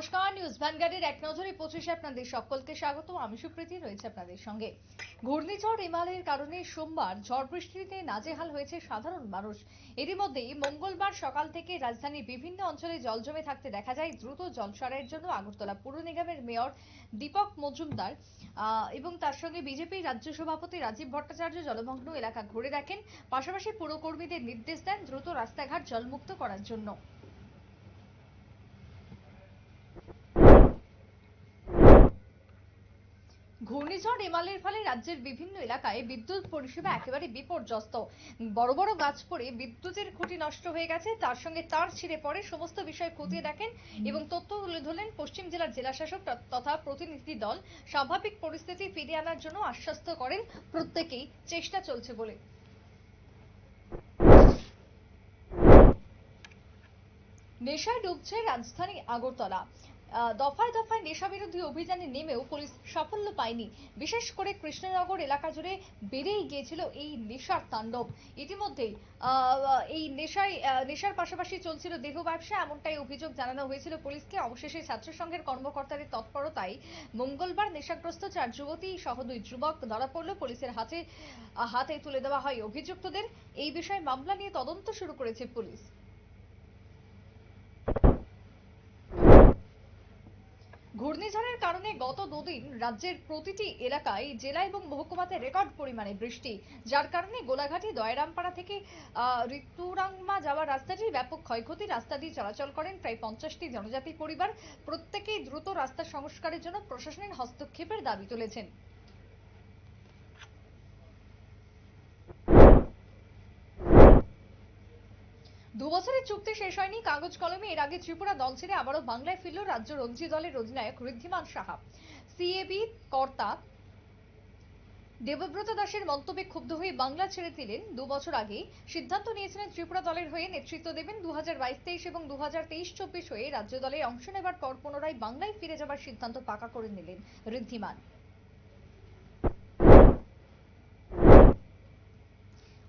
নমস্কার, নিউজ ভ্যানগার্ডের এক নজরে পঁচিশে আপনাদের সকলকে স্বাগত। আমি সুপ্রীতি, রয়েছে আপনাদের সঙ্গে। ঘূর্ণিঝড় এমালের কারণে সোমবার ঝড় বৃষ্টিতে নাজেহাল হয়েছে সাধারণ মানুষ। এরই মধ্যেই মঙ্গলবার সকাল থেকে রাজধানীর বিভিন্ন অঞ্চলে জল জমে থাকতে দেখা যায়। দ্রুত জল জন্য আগরতলা পুর নিগমের মেয়র দীপক মজুমদার এবং তার সঙ্গে বিজেপির রাজ্য সভাপতি রাজীব ভট্টাচার্য জলমগ্ন এলাকা ঘুরে দেখেন। পাশাপাশি পুরকর্মীদের নির্দেশ দেন দ্রুত রাস্তাঘাট জলমুক্ত করার জন্য। ঘূর্ণিঝড় এমালের ফলে রাজ্যের বিভিন্ন এলাকায় বিদ্যুৎ পরিষেবা একেবারে বিপর্যস্ত। বড় বড় গাছ পড়ে বিদ্যুতের খুঁটি নষ্ট হয়ে গেছে, তার সঙ্গে তার ছিঁড়ে পড়ে সমস্ত বিষয় খতিয়ে দেখেন এবং তথ্য তুলে ধরলেন পশ্চিম জেলার জেলাশাসক তথা প্রতিনিধি দল। স্বাভাবিক পরিস্থিতি ফিরিয়ে আনার জন্য আশ্বস্ত করেন প্রত্যেকেই, চেষ্টা চলছে বলে। নেশায় ডুবছে রাজধানী আগরতলা। দফায় দফায় নেশা বিরোধী অভিযানে নেমেও পুলিশ সাফল্য পায়নি। বিশেষ করে কৃষ্ণনগর এলাকা জুড়ে বেড়েই গিয়েছিল এই নেশার তাণ্ডব। ইতিমধ্যেই এই নেশায় নেশার পাশাপাশি চলছিল দেহ ব্যবসা, এমনটাই অভিযোগ জানানো হয়েছিল পুলিশকে। অবশেষে ছাত্র সংঘের কর্মকর্তাদের তৎপরতায় মঙ্গলবার নেশাগ্রস্ত চার যুবতী সহ দুই যুবক ধরা পড়ল পুলিশের হাতে হাতে তুলে দেওয়া হয় অভিযুক্তদের। এই বিষয়ে মামলা নিয়ে তদন্ত শুরু করেছে পুলিশ। ঘূর্ণিঝড়ের কারণে গত দুদিন রাজ্যের প্রতিটি এলাকায় জেলা এবং মহকুমাতে রেকর্ড পরিমাণে বৃষ্টি। যার কারণে গোলাঘাটি, দয়ারামপাড়া থেকে ঋতুরাংমা যাওয়ার রাস্তাটি ব্যাপক ক্ষয়ক্ষতি। রাস্তা দিয়ে চলাচল করেন প্রায় পঞ্চাশটি জনজাতি পরিবার। প্রত্যেকেই দ্রুত রাস্তা সংস্কারের জন্য প্রশাসনের হস্তক্ষেপের দাবি তুলেছেন। দু বছরের চুক্তি শেষ হয়নি, কাগজ কলমে এর আগে ত্রিপুরা দল ছেড়ে আবারও বাংলায় ফিরল রাজ্য রঞ্জি দলের অধিনায়ক ঋদ্ধিমান সাহা। সিএবি কর্তা দেবব্রত দাসের মন্তব্যে ক্ষুব্ধ হয়ে বাংলা ছেড়ে দিলেন। দু বছর আগে সিদ্ধান্ত নিয়েছিলেন ত্রিপুরা দলের হয়ে নেতৃত্ব দেবেন। দু হাজার এবং দু হাজার হয়ে রাজ্য দলে অংশ নেবার পর পুনরায় বাংলায় ফিরে যাবার সিদ্ধান্ত পাকা করে নিলেন ঋদ্ধিমান।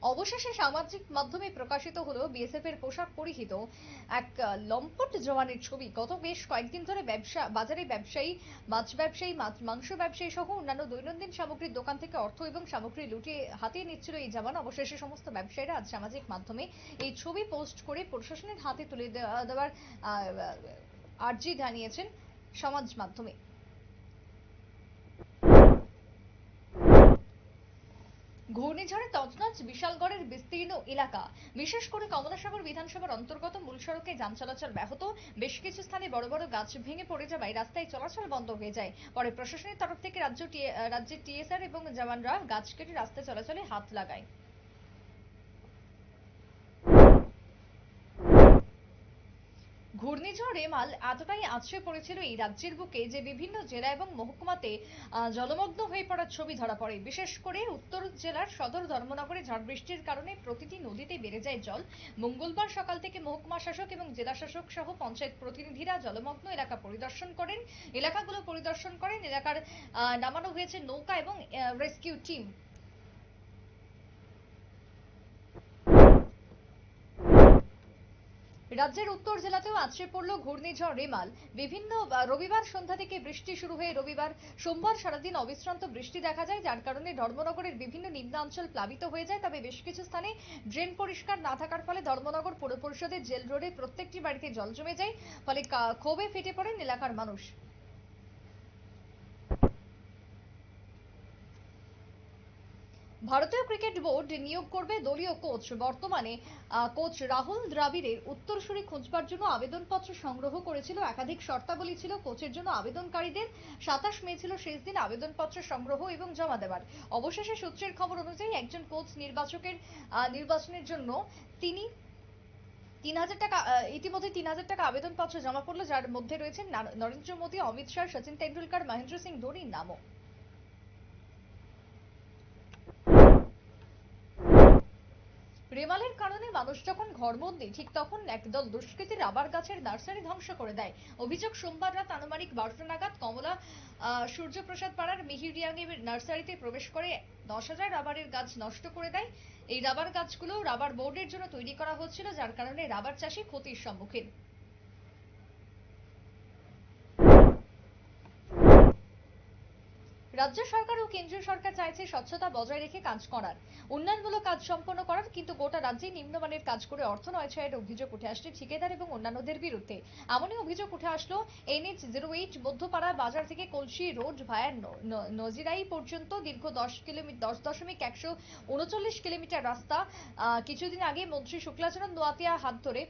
অবশেষে সামাজিক মাধ্যমে প্রকাশিত হলো বিএসএফ এর পোশাক পরিহিত এক লম্পট জওয়ানের ছবি। গত বেশ কয়েকদিন ধরে ব্যবসা, বাজারে ব্যবসায়ী, মাছ ব্যবসায়ী মাংস ব্যবসায়ী সহ অন্যান্য দৈনন্দিন সামগ্রীর দোকান থেকে অর্থ এবং সামগ্রী লুটিয়ে হাতিয়ে নিচ্ছিল এই জওয়ান। অবশেষে সমস্ত ব্যবসায়ীরা আজ সামাজিক মাধ্যমে এই ছবি পোস্ট করে প্রশাসনের হাতে তুলে দেওয়া- দেওয়ার আর্জি জানিয়েছেন সমাজ মাধ্যমে। ঘূর্ণিঝড়ে তছনছ বিশালগড়ের বিস্তীর্ণ এলাকা। বিশেষ করে কমলাসাগর বিধানসভার অন্তর্গত মূল সড়কে যান চলাচল ব্যাহত। বেশ কিছু স্থানে বড় বড় গাছ ভেঙে পড়ে যাওয়ায় রাস্তায় চলাচল বন্ধ হয়ে যায়। পরে প্রশাসনের তরফ থেকে রাজ্য রাজ্যের টিএসআর এবং জওয়ানরা গাছ কেটে রাস্তা চলাচলে হাত লাগায়। ঘূর্ণিঝড় রেমাল এতটাই আছড়ে পড়েছিল এই রাজ্যের বুকে যে বিভিন্ন জেলা এবং মহকুমাতে জলমগ্ন হয়ে পড়ার ছবি ধরা পড়ে। বিশেষ করে উত্তর জেলার সদর ধর্মনগরে ঝড় বৃষ্টির কারণে প্রতিটি নদীতে বেড়ে যায় জল। মঙ্গলবার সকাল থেকে মহকুমা শাসক এবং জেলা শাসক সহ পঞ্চায়েত প্রতিনিধিরা জলমগ্ন এলাকা পরিদর্শন করেন। এলাকাগুলো পরিদর্শন করেন। এলাকার নামানো হয়েছে নৌকা এবং রেস্কিউ টিম। রাজ্যের উত্তর জেলাতেও আছড়ে পড়ল ঘূর্ণিঝড় রেমাল। বিভিন্ন রবিবার সন্ধ্যা থেকে বৃষ্টি শুরু হয়ে রবিবার সোমবার সারাদিন অবিশ্রান্ত বৃষ্টি দেখা যায়, যার কারণে ধর্মনগরের বিভিন্ন নিম্নাঞ্চল প্লাবিত হয়ে যায়। তবে বেশ কিছু স্থানে ড্রেন পরিষ্কার না থাকার ফলে ধর্মনগর পৌর পরিষদের জেল রোডে প্রত্যেকটি বাড়িতে জল জমে যায়, ফলে ক্ষোভে ফেটে পড়েন এলাকার মানুষ। ভারতীয় ক্রিকেট বোর্ড নিয়োগ করবে দলীয় কোচ। বর্তমানে কোচ রাহুল দ্রাবিড়ের উত্তরসূরি খুঁজবার জন্য আবেদনপত্র সংগ্রহ করেছিল। একাধিক শর্তাবলী ছিল কোচের জন্য আবেদনকারীদের। সাতাশ মে ছিল শেষ দিন আবেদনপত্র সংগ্রহ এবং জমা দেওয়ার অবশেষে সূত্রের খবর অনুযায়ী একজন কোচ নির্বাচকের নির্বাচনের জন্য তিনি তিন হাজার টাকা ইতিমধ্যে তিন হাজার টাকা আবেদনপত্র জমা পড়ল। যার মধ্যে রয়েছেন নরেন্দ্র মোদী, অমিত শাহ, সচিন তেন্ডুলকর, মহেন্দ্র সিং ধোনির নামও। রেমালের কারণে মানুষ যখন ঘরবন্দি ঠিক তখন একদল দুষ্কৃতী রাবার গাছের নার্সারি ধ্বংস করে দেয়। অভিযোগ, সোমবার রাত আনুমানিক বারোটা নাগাদ কমলা সূর্যপ্রসাদ পাড়ার মিহিরিয়াঙ্গি নার্সারিতে প্রবেশ করে দশ হাজার রাবারের গাছ নষ্ট করে দেয়। এই রাবার গাছগুলো রাবার বোর্ডের জন্য তৈরি করা হচ্ছিল, যার কারণে রাবার চাষি ক্ষতির সম্মুখীন। রাজ্য সরকার ও কেন্দ্রীয় সরকার চাইছে স্বচ্ছতা বজায় রেখে কাজ করার। উন্নয়নমূলক কাজ সম্পন্ন করার, কিন্তু গোটা রাজ্যে নিম্নমানের কাজ করে অর্থ নয়ছয়ের অভিযোগ উঠে আসছে ঠিকাদার এবং অন্যান্যদের বিরুদ্ধে। এমনই অভিযোগ উঠে আসলো এনএইচ জিরো এইট মধ্যপাড়া বাজার থেকে কলসি রোড ভায়া নজিরাই পর্যন্ত দীর্ঘ দশ কিলোমিটার দশ দশমিক একশো উনচল্লিশ কিলোমিটার রাস্তা। কিছুদিন আগে মন্ত্রী শুক্লাচরণ নোয়াতিয়া হাত ধরে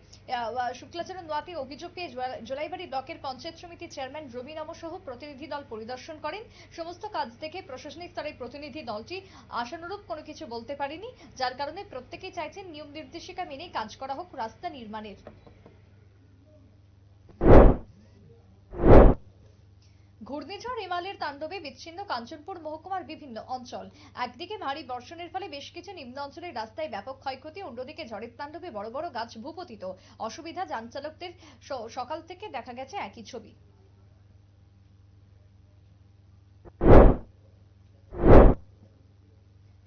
শুক্লাচরণ নোয়াতি অভিযোগ পেয়ে জোলাইবাড়ি ব্লকের পঞ্চায়েত সমিতির চেয়ারম্যান রবি নম সহ প্রতিনিধি দল পরিদর্শন করেন। সমস্ত কাজ দেখে প্রশাসনিক স্তরের প্রতিনিধি দলটি আশানুরূপ কোনো কিছু বলতে পারেনি, যার কারণে প্রত্যেকেই চাইছেন নিয়ম নির্দেশিকা মেনে কাজ করা হোক রাস্তা নির্মাণের। ঘূর্ণিঝড় এমালের তাণ্ডবে বিচ্ছিন্ন কাঞ্চনপুর মহকুমার বিভিন্ন অঞ্চল। একদিকে ভারী বর্ষণের ফলে বেশ কিছু নিম্ন অঞ্চলের রাস্তায় ব্যাপক ক্ষয়ক্ষতি, অন্যদিকে ঝড়ের তাণ্ডবে বড় বড় গাছ ভূপতিত। অসুবিধা যান চালকদের সকাল থেকে দেখা গেছে একই ছবি।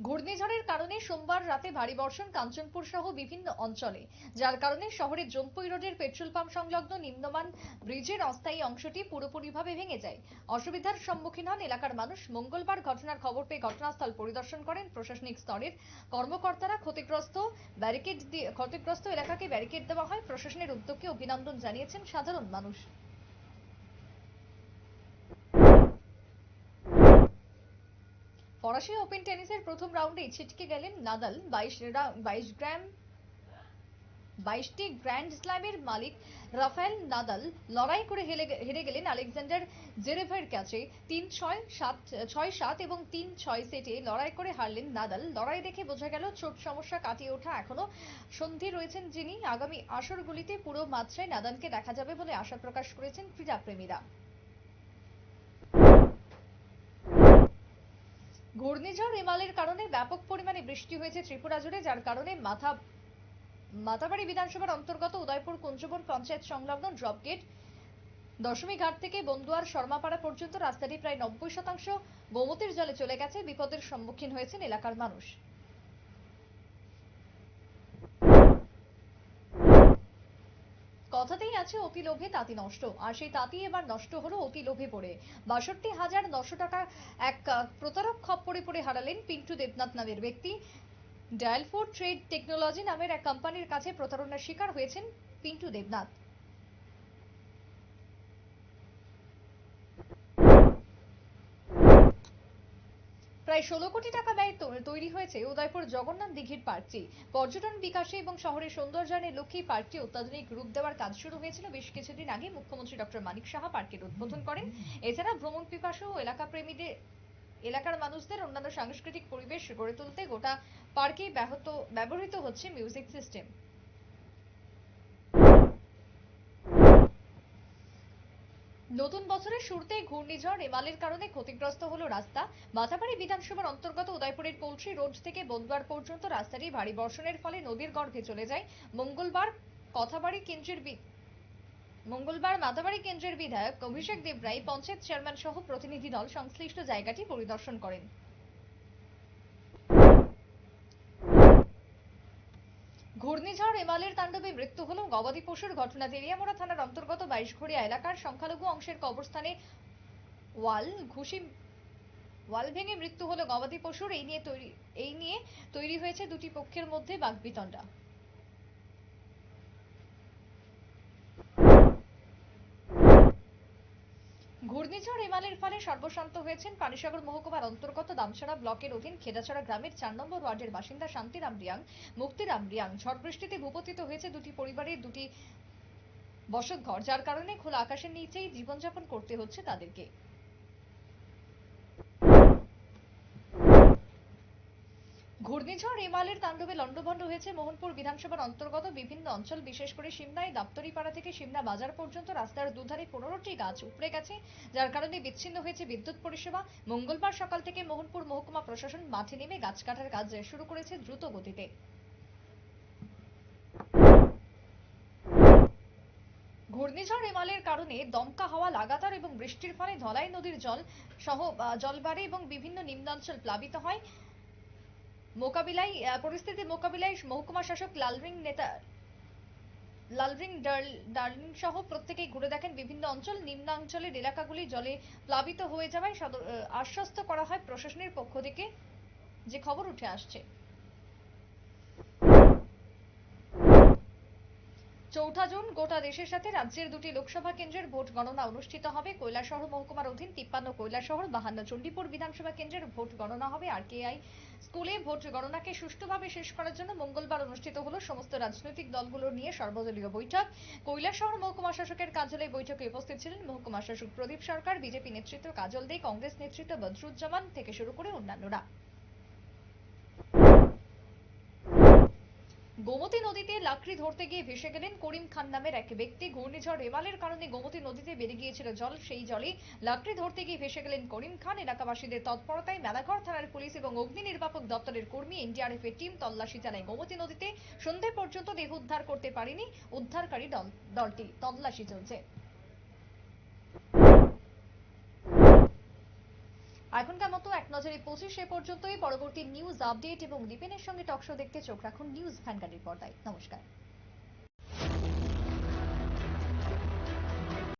ঘূর্ণিঝড়ের কারণে সোমবার রাতে ভারী বর্ষণ কাঞ্চনপুর সহ বিভিন্ন অঞ্চলে, যার কারণে শহরের জম্পুই রোডের পেট্রোল পাম্প সংলগ্ন নিম্নমান ব্রিজের অস্থায়ী অংশটি পুরোপুরিভাবে ভেঙে যায়। অসুবিধার সম্মুখীন হন এলাকার মানুষ। মঙ্গলবার ঘটনার খবর পেয়ে ঘটনাস্থল পরিদর্শন করেন প্রশাসনিক স্তরের কর্মকর্তারা। ক্ষতিগ্রস্ত ব্যারিকেড দিয়ে ক্ষতিগ্রস্ত এলাকাকে ব্যারিকেড দেওয়া হয়। প্রশাসনের উদ্যোগকে অভিনন্দন জানিয়েছেন সাধারণ মানুষ। ফরাসি ওপেন টেনিসের প্রথম রাউন্ডে ছিটকে গেলেন নাদাল। বাইশ বাইশ গ্রাম বাইশটি গ্র্যান্ড স্ল্যামের মালিক রাফায়েল নাদাল লড়াই করে হেরে গেলেন আলেকজান্ডার জেরেভের কাছে তিন ছয় সাত ছয় সাত এবং তিন ছয় সেটে লড়াই করে হারলেন নাদাল। লড়াই দেখে বোঝা গেল চোট সমস্যা কাটিয়ে ওঠা এখনও সন্ধি রয়েছেন যিনি। আগামী আসরগুলিতে পুরো মাত্রায় নাদালকে দেখা যাবে বলে আশা প্রকাশ করেছেন ক্রীড়াপ্রেমীরা। ঘূর্ণিঝড় এমালের কারণে ব্যাপক পরিমাণে বৃষ্টি হয়েছে ত্রিপুরা জুড়ে, যার কারণে মাথা মাতাবাড়ি বিধানসভার অন্তর্গত উদয়পুর কুঞ্জবন পঞ্চায়েত সংলগ্ন ড্রপ গেট দশমী ঘাট থেকে বন্দুয়ার শর্মাপাড়া পর্যন্ত রাস্তাটি প্রায় নব্বই শতাংশ গোমতির জলে চলে গেছে, বিপদের সম্মুখীন হয়েছেন এলাকার মানুষ। কথাতেই আছে অতি লোভে তাঁতি নষ্ট। আর সেই তাঁতি এবার নষ্ট হলো অতি লোভে পড়ে। বাষট্টি হাজার নশো টাকা এক প্রতারক খপ্পরে পড়ে হারালেন পিন্টু দেবনাথ নামের ব্যক্তি। ডায়ালফোর ট্রেড টেকনোলজি নামের এক কোম্পানির কাছে প্রতারণার শিকার হয়েছেন পিন্টু দেবনাথ। প্রায় ষোলো কোটি টাকা ব্যয়ে তৈরি হয়েছে উদয়পুর জগন্নাথ দিঘির পার্কটি। পর্যটন বিকাশে এবং শহরের সৌন্দর্যায়নের লক্ষ্যে পার্কটি অত্যাধুনিক রূপ দেওয়ার কাজ শুরু হয়েছিল বেশ কিছুদিন আগে, মুখ্যমন্ত্রী ডক্টর মানিক সাহা পার্কের উদ্বোধন করেন। এছাড়া ভ্রমণ পিপাসু ও এলাকা প্রেমীদের এলাকার মানুষদের অন্যান্য সাংস্কৃতিক পরিবেশ গড়ে তুলতে গোটা পার্কে ব্যাহত ব্যবহৃত হচ্ছে মিউজিক সিস্টেম নতুন বছরের শুরুতেই ঘূর্ণিঝড় রেমালের কারণে ক্ষতিগ্রস্ত হলো রাস্তা। মাথাবাড়ি বিধানসভার অন্তর্গত উদয়পুরের পোলট্রি রোড থেকে বুধবার পর্যন্ত রাস্তাটি ভারী বর্ষণের ফলে নদীর গর্ভে চলে যায়। মঙ্গলবার কথাবাড়ি কেন্দ্রের মঙ্গলবার মাতাবাড়ি কেন্দ্রের বিধায়ক অভিষেক দেবরাই পঞ্চায়েত চেয়ারম্যান সহ প্রতিনিধি দল সংশ্লিষ্ট জায়গাটি পরিদর্শন করেন। ঘূর্ণিঝড় এমালের তাণ্ডবে মৃত্যু হল গবাদি পশুর ঘটনা জেরিয়ামোড়া থানার অন্তর্গত বাইশঘড়িয়া এলাকার সংখ্যালঘু অংশের কবরস্থানে ওয়াল ঘুষি, ওয়াল ভেঙে মৃত্যু হল গবাদি পশুর। এই নিয়ে তৈরি, এই নিয়ে তৈরি হয়েছে দুটি পক্ষের মধ্যে বাকবিতণ্ডা ঘূর্ণিঝড় এমালের ফলে সর্বশান্ত হয়েছেন পানিসাগর মহকুমার অন্তর্গত দামছড়া ব্লকের অধীন খেদাছড়া গ্রামের চার নম্বর ওয়ার্ডের বাসিন্দা শান্তিরাম রিয়াং মুক্তিরাম রিয়াং ঝড় বৃষ্টিতে ভূপতিত হয়েছে দুটি পরিবারের দুটি বসতঘর, যার কারণে খোলা আকাশের নিচেই জীবনযাপন করতে হচ্ছে তাদেরকে। ঘূর্ণিঝড় এমালের তাণ্ডবে লণ্ডভণ্ড হয়েছে মোহনপুর বিধানসভার অন্তর্গত বিভিন্ন অঞ্চল বিশেষ করে সিমনাই দাপ্তরিপাড়া থেকে সিমনা বাজার পর্যন্ত রাস্তার দুধারে পনেরোটি গাছ উপড়ে গেছে যার কারণে বিচ্ছিন্ন হয়েছে বিদ্যুৎ পরিষেবা। মঙ্গলবার সকাল থেকে মোহনপুর মহকুমা প্রশাসন মাঠে নেমে গাছ কাটার কাজ শুরু করেছে দ্রুত গতিতে। ঘূর্ণিঝড় এমালের কারণে দমকা হাওয়া লাগাতার এবং বৃষ্টির ফলে ধলাই নদীর জল সহ আহ, জল বাড়ে এবং বিভিন্ন নিম্নাঞ্চল প্লাবিত হয়। মোকাবিলায় পরিস্থিতি মোকাবিলায় মহকুমা শাসক লালরিং নেতা, লালরিং ডার্ল- সহ প্রত্যেকেই ঘুরে দেখেন বিভিন্ন অঞ্চল। নিম্নাঞ্চলের এলাকাগুলি জলে প্লাবিত হয়ে যাওয়ায় আশ্বস্ত করা হয় প্রশাসনের পক্ষ থেকে। যে খবর উঠে আসছে। চৌঠা জুন গোটা দেশের সাথে রাজ্যের দুটি লোকসভা কেন্দ্রের ভোট গণনা অনুষ্ঠিত হবে। কৈলাসহর মহকুমার অধীন তিপ্পান্ন কৈলাসহর বাহান্ন চণ্ডীপুর বিধানসভা কেন্দ্রের ভোট গণনা হবে। আর কেআই স্কুলে ভোট গণনাকে সুষ্ঠুভাবে শেষ করার জন্য মঙ্গলবার অনুষ্ঠিত হলো সমস্ত রাজনৈতিক দলগুলো নিয়ে সর্বদলীয় বৈঠক। কৈলাসহর মহকুমা শাসকের কার্যালয়ে বৈঠকে উপস্থিত ছিলেন মহকুমা শাসক প্রদীপ সরকার, বিজেপি নেতৃত্ব কাজল দে, কংগ্রেস নেতৃত্ব বদরুজ্জামান থেকে শুরু করে অন্যান্যরা। গোমতী নদীতে লাকড়ি ধরতে গিয়ে ভেসে গেলেন করিম খান নামের এক ব্যক্তি। ঘূর্ণিঝড় রেমালের কারণে গোমতী নদীতে বেড়ে গিয়েছিল জল, সেই জলে লাকড়ি ধরতে গিয়ে ভেসে গেলেন করিম খান। এলাকাবাসীদের তৎপরতায় মেলাঘর থানার পুলিশ এবং অগ্নি নির্বাপক দপ্তরের কর্মী এনডিআরএফ এর টিম তল্লাশি চালায়। গোমতী নদীতে সন্ধে পর্যন্ত দেহ উদ্ধার করতে পারেনি উদ্ধারকারী দল, দলটি। তল্লাশি চলছে। এখনকার মতো এক নজরে পঁচিশ সে পর্যন্তই। পরবর্তী নিউজ আপডেট এবং দীপেনের সঙ্গে টকশো দেখতে চোখ রাখুন নিউজ ভ্যানগার্ডের পর্দায়। নমস্কার।